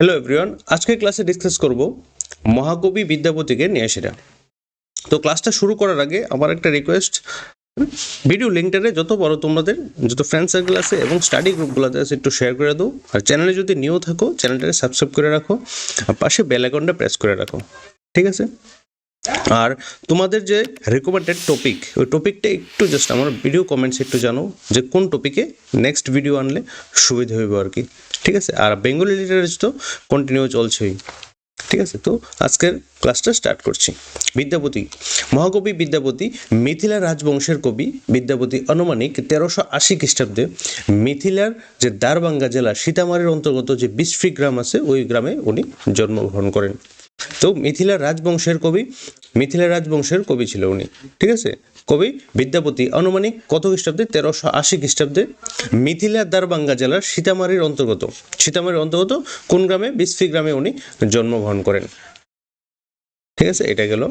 Hello everyone আজকে ক্লাসে discuss করব মহাকবি বিদ্যাপতিকে নিয়ে সেটা। তো ক্লাসটা শুরু করার আগে আমার একটা রিকোয়েস্ট ভিডিও লিঙ্কটারে যত বড় তোমাদের, যত ফ্রেন্ড সার্কেল আছে এবং স্টাডি গ্রুপগুলোতে আছে একটু শেয়ার করে দাও। আর চ্যানেলে যদি নিউ থাকো চ্যানেলটাকে সাবস্ক্রাইব করে রাখো, আর পাশে বেল প্রেস করে রাখো। ঠিক আছে? আর তোমাদের যে রেকমেন্ডেড টপিক ওই টপিকটা একটু জাস্ট আমার ভিডিও কমেন্টস একটু জানো যে কোন টপিকে নেক্সট ভিডিও আনলে সুবিধা হইব আর কি। ঠিক আছে? আর বেঙ্গলি লিটারেচার তো কন্টিনিউ চলছেই। ঠিক আছে? তো আজকের ক্লাসটা স্টার্ট করছি। বিদ্যাপতি। মহাকবি বিদ্যাপতি মিথিলা রাজবংশের কবি বিদ্যাপতি আনুমানিক তেরোশো আশি খ্রিস্টাব্দে মিথিলার যে দারবাঙ্গা জেলা, সীতামারির অন্তর্গত যে বিশফি গ্রাম আছে, ওই গ্রামে উনি জন্মগ্রহণ করেন। তো মিথিলা রাজবংশের কবি, মিথিলা রাজবংশের কবি ছিল উনি। ঠিক আছে? কবি, বিদ্যাপতি, আনুমানিক কত খ্রিস্টাব্দে? তেরোশো আশি খ্রিস্টাব্দে মিথিলা দারবাঙ্গা জেলার সীতামারির অন্তর্গত। সীতামারির অন্তর্গত কোন গ্রামে? বিসফি গ্রামে উনি জন্মগ্রহণ করেন। ঠিক আছে এটা গেল।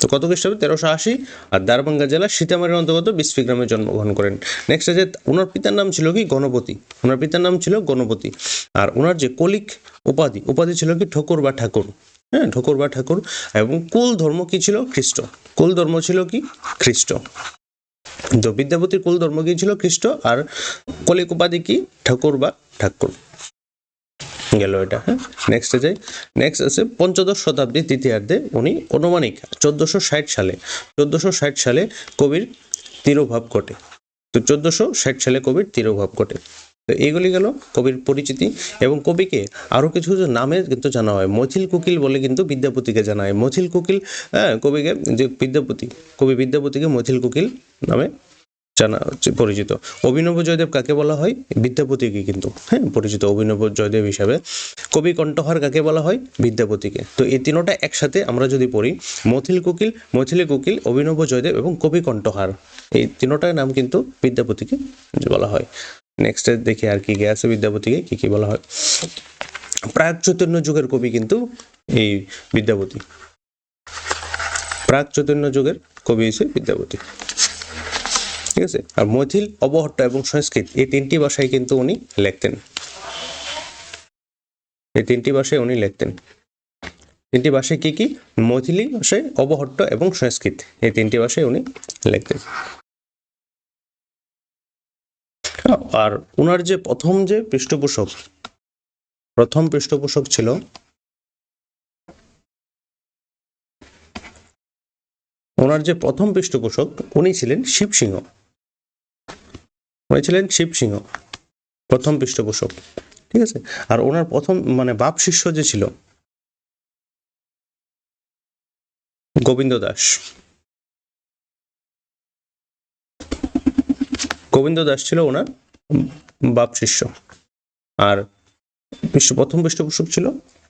তো কত খ্রিস্টাব্দে? তেরোশো আশি। আর দারবাঙ্গা জেলার সীতামারির অন্তর্গত বিসফি গ্রামে জন্মগ্রহণ করেন। নেক্সট আছে ওনার পিতার নাম ছিল কি? গণপতি। ওনার পিতার নাম ছিল গণপতি। আর ওনার যে কলিক উপাধি উপাধি ছিল কি? ঠকুর বা ঠাকুর। হ্যাঁ ঠকুর বা ঠাকুর। এবং কুল ধর্ম কি ছিল? খ্রিস্ট। কুল ধর্ম ছিল কি? খ্রিস্ট। তো বিদ্যাপতির কুল ধর্ম কি ছিল? খ্রিস্ট। আর কলিক উপাধি কি? ঠাকুর বা ঠাকুর। গেল এটা হ্যাঁ? নেক্সট যাই। নেক্সট আছে পঞ্চদশ শতাব্দীর তৃতীয়ার্ধে উনি অনুমানিক চোদ্দোশো ষাট সালে, চোদ্দোশো ষাট সালে কবির তিরোভাব ঘটে। তো চোদ্দোশো ষাট সালে কবির তিরোভাব ঘটে। তো এইগুলি গেল কবির পরিচিতি এবং কবিকে আরও কিছু কিছু নামে কিন্তু জানা হয়। মথিল কুকিল বলে কিন্তু বিদ্যাপতিকে জানা হয় মথিল কুকিল হ্যাঁ কবিকে যে বিদ্যাপতি, কবি বিদ্যাপতিকে মথিল কুকিল নামে জানা পরিচিত। অভিনব জয়দেব কাকে বলা হয়? বিদ্যাপতিকে কিন্তু হ্যাঁ পরিচিত অভিনব জয়দেব হিসাবে। কবি কণ্ঠহার কাকে বলা হয়? বিদ্যাপতিকে। তো এই তিনোটা একসাথে আমরা যদি পড়ি, মথিল কুকিল, মথিলি কুকিল, অভিনব জয়দেব এবং কবি কণ্ঠহার, এই তিনোটার নাম কিন্তু বিদ্যাপতিকে বলা হয়। নেক্সট দেখি আর কি কি আছে, বিদ্যাপতিকে কি কি বলা হয়। প্রাক চৈতন্য যুগের কবি কিন্তু এই বিদ্যাপতি। প্রাক চৈতন্য যুগের কবি হিসেবে বিদ্যাপতি। ঠিক আছে? আর মৈথিল, অবহট্ট এবং সংস্কৃত, এই তিনটি ভাষায় কিন্তু উনি লিখতেন। এই তিনটি ভাষায় উনি লিখতেন। তিনটি ভাষায় কি কি? মৈথিলি ভাষায় অবহট্ট এবং সংস্কৃত, এই তিনটি ভাষায় উনি লিখতেন। আর ওনার যে প্রথম যে পৃষ্ঠপোষক, প্রথম পৃষ্ঠপোষক ছিল ওনার যে প্রথম পৃষ্ঠপোষক, উনি ছিলেন শিব সিংহ। উনি ছিলেন শিব সিংহ, প্রথম পৃষ্ঠপোষক। ঠিক আছে? আর ওনার প্রথম মানে বাপ শিষ্য যে ছিল, গোবিন্দ দাস। গোবিন্দ দাস ছিল ওনার বাপ শিষ্য। আর বিশ্ব, প্রথম পৃষ্ঠপোষক ছিল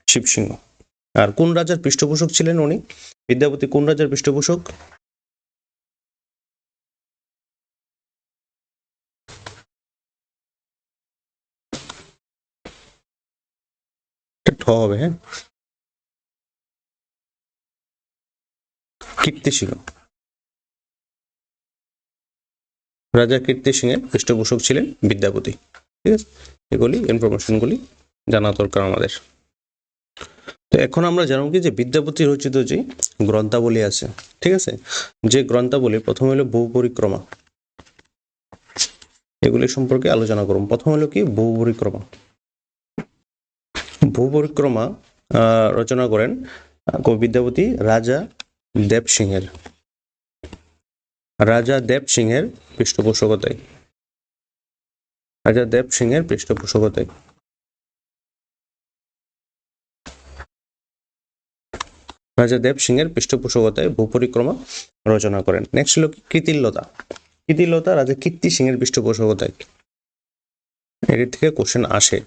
শিব সিংহ আর কোন রাজার পৃষ্ঠপোষক ছিলেন উনি? বিদ্যাপতি কোন রাজার পৃষ্ঠপোষক? ঠ হবে হ্যাঁ? কীর্তি সিংহ রাজা কীর্তি সিংহের পৃষ্ঠপোষক ছিলেন বিদ্যাপতি। ঠিক আছে? এগুলি ইনফরমেশনগুলি জানা দরকার আমাদের। তো এখন আমরা জানব কি যে বিদ্যাপতি রচিত যে গ্রন্থাবলী আছে, ঠিক আছে? যে গ্রন্থাবলী প্রথম হলো বহু পরিক্রমা। এগুলি সম্পর্কে আলোচনা করুন। প্রথম হলো কি? বহু পরিক্রমা। বহু পরিক্রমা রচনা করেন কবি বিদ্যাপতি রাজা দেব সিংহের রাজা দেব সিংহের পৃষ্ঠপোষকতায়। রাজা দেব সিংহের পৃষ্ঠপোষকতায়। রাজা দেব সিংহের পৃষ্ঠপোষকতায় ভূপরিক্রমা রচনা করেন। নেক্সট হলো কীর্তিলতা কীর্তিলতা রাজা কীর্তি সিংহের পৃষ্ঠপোষকতায়। এর থেকে কোশ্চেন আসে।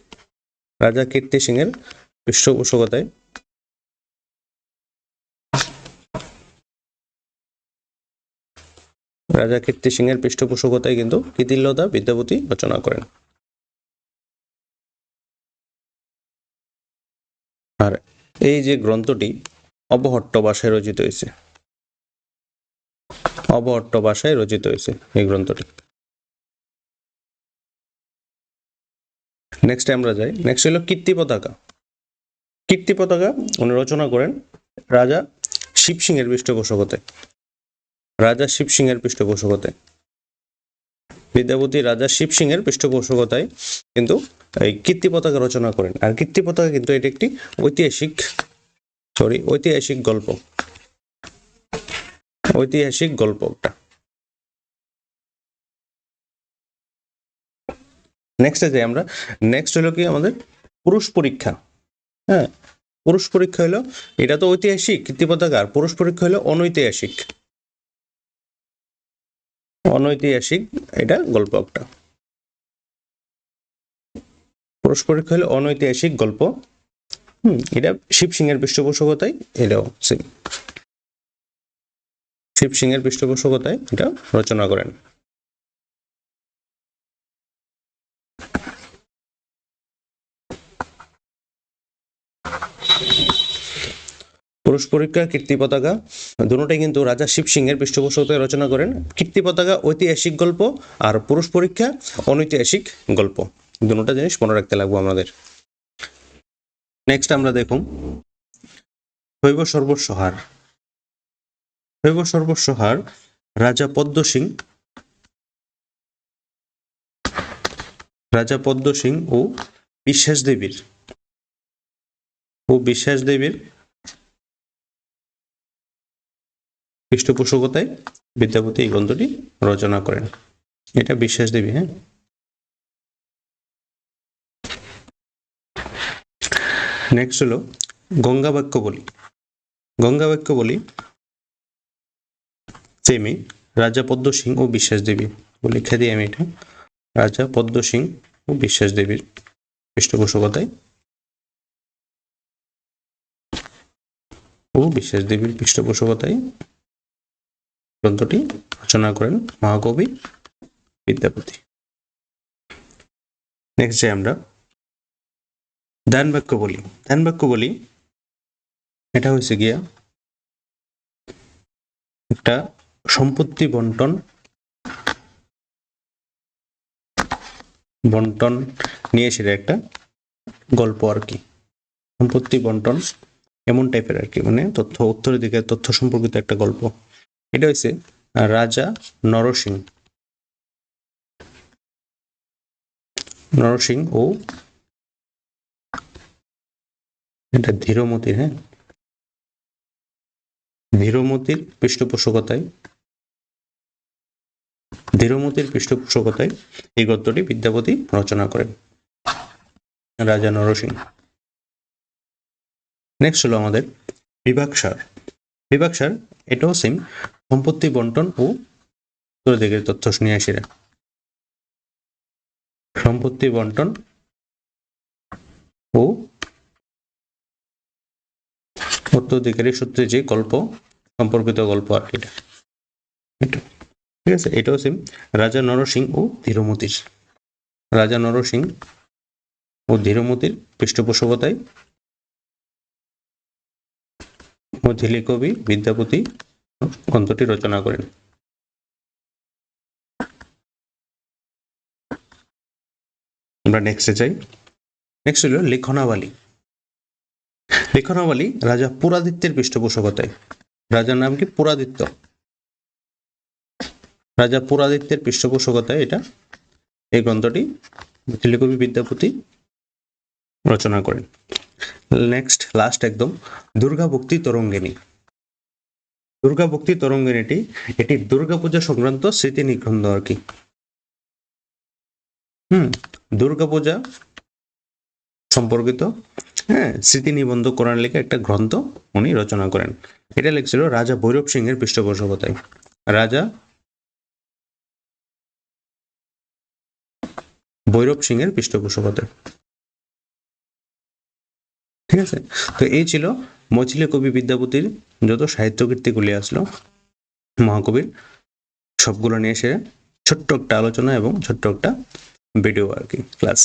রাজা কীর্তি সিংহের পৃষ্ঠপোষকতায় রাজা কীর্তি সিংহের পৃষ্ঠপোষকতায় কিন্তু কীর্তিলতা বিদ্যাপতি রচনা করেন। আর এই যে গ্রন্থটি অবহট্ট ভাষায় রচিত হয়েছে। অবহট্ট ভাষায় রচিত হয়েছে এই গ্রন্থটি। নেক্সট আমরা যাই। নেক্সট হলো কীর্তি পতাকা। কীর্তি পতাকা উনি রচনা করেন রাজা শিব সিং এর পৃষ্ঠপোষকতায়। রাজা শিব সিং এর পৃষ্ঠপোষকতায়। বিদ্যাপতি রাজা শিব সিং এর পৃষ্ঠপোষকতায় কিন্তু এই কীর্তি পতাকা রচনা করেন। আর কীর্তি পতাকা কিন্তু এটি একটি ঐতিহাসিক সরি ঐতিহাসিক গল্প। ঐতিহাসিক গল্প একটা নেক্সটে যাই আমরা। নেক্সট হলো কি আমাদের পুরুষ পরীক্ষা। হ্যাঁ পুরুষ পরীক্ষা হলো, এটা তো ঐতিহাসিক কীর্তি পতাকা, আর পুরুষ পরীক্ষা হলো অনৈতিহাসিক। অনৈতিহাসিক এটা গল্প একটা। পুরুষ পরীক্ষা হলো অনৈতিহাসিক গল্প। হম, এটা শিব সিং এর পৃষ্ঠপোষকতায় এটাও শিব সিং এর পৃষ্ঠপোষকতায় এটা রচনা করেন। পুরুষ পরীক্ষা, কীর্তি পতাকা দুটোটাই কিন্তু রাজা শিব এর পৃষ্ঠপোষকতায় রচনা করেন। কীর্তি পতাকা, ঐতিহাসিক গল্প আর পুরুষ পরীক্ষা, অনৈতিহাসিক গল্প। দুটোটা জিনিস মনে রাখতে লাগবো আমাদের। নেক্সট আমরা দেখুন। শৈব সর্বস্বহার। শৈব সর্বস্বহার রাজা পদ্ম সিং। রাজা পদ্ম সিং ও বিশ্বাস দেবীর। ও বিশ্বাস দেবীর পৃষ্ঠপোষকতায় বিদ্যাপতি এই গ্রন্থটি রচনা করেন। এটা বিশ্বাস দেবী হ্যাঁ? নেক্সট হলো গঙ্গা বাক্য বলি। গঙ্গা বাক্য বলি সেমি রাজা পদ্ম সিং ও বিশ্বাস দেবী। লিখে দিই আমি এটা। রাজা পদ্ম সিং ও বিশ্বাস দেবীর পৃষ্ঠপোষকতায় ও বিশ্বাস দেবীর পৃষ্ঠপোষকতায় গ্রন্থটি রচনা করেন মহাকবি বিদ্যাপতি। নেক্সট যে আমরা দান বাক্য বলি। দান বাক্য বলি, এটা হয়েছে গিয়া একটা সম্পত্তি বন্টন বন্টন নিয়ে এসে একটা গল্প আর কি। সম্পত্তি বন্টন এমন টাইপের আর কি মানে তথ্য উত্তরের দিকে তথ্য সম্পর্কিত একটা গল্প। এটা হচ্ছে রাজা নরসিং। নরসিং ও এটা ধীরমতির হ্যাঁ? ধীরমতির পৃষ্ঠপোষকতায় ধীরমতির পৃষ্ঠপোষকতায় এই গদ্যটি বিদ্যাপতি রচনা করেন, রাজা নরসিং। নেক্সট হলো আমাদের বিভাগসার বিভাগসার এটাও সেম সম্পত্তি বন্টন ও দিকের তথ্য নিয়ে আসিরা সম্পত্তি বন্টন ও উত্তরাধিকারী সূত্রে যে গল্প, সম্পর্কিত গল্প আর এটা। ঠিক আছে? এটাও সেম রাজা নরসিং ও ধীরমতির। রাজা নরসিং ও ধীরমতির পৃষ্ঠপোষকতায় মধ্যলি কবি বিদ্যাপতি গ্রন্থটি রচনা করেন। আমরা নেক্সটে যাই। নেক্সট হলো লেখনাবালী। লেখনাবালী রাজা পুরাদিত্যের পৃষ্ঠপোষকতায়। রাজার নাম কি? পুরাদিত্য। রাজা পুরাদিত্যের পৃষ্ঠপোষকতায় এটা এই গ্রন্থটি কবি বিদ্যাপতি রচনা করেন। নেক্সট লাস্ট একদম দুর্গা ভক্তি তরঙ্গিনী। দুর্গা ভক্তি তরঙ্গিনীটি এটি দুর্গাপূজা সংক্রান্ত স্মৃতি নিবন্ধ আর কি। হুম দুর্গাপূজা সম্পর্কিত হ্যাঁ স্মৃতি নিবন্ধ করার লেখা একটা গ্রন্থ উনি রচনা করেন। এটা লিখছিল রাজা ভৈরব সিং এর পৃষ্ঠপোষকতায়। রাজা ভৈরব সিং এর পৃষ্ঠপোষকতায়। ঠিক আছে? তো এই ছিল মচিলে কবি বিদ্যাপতির যত সাহিত্য কীর্তিগুলি আসলো, মহাকবির, সবগুলো নিয়ে এসে ছোট্ট একটা আলোচনা এবং ছোট্ট একটা ভিডিও আর কি ক্লাস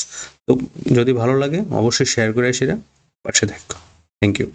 তো যদি ভালো লাগে, অবশ্যই শেয়ার করে এসে পাশে দেখো থ্যাংক ইউ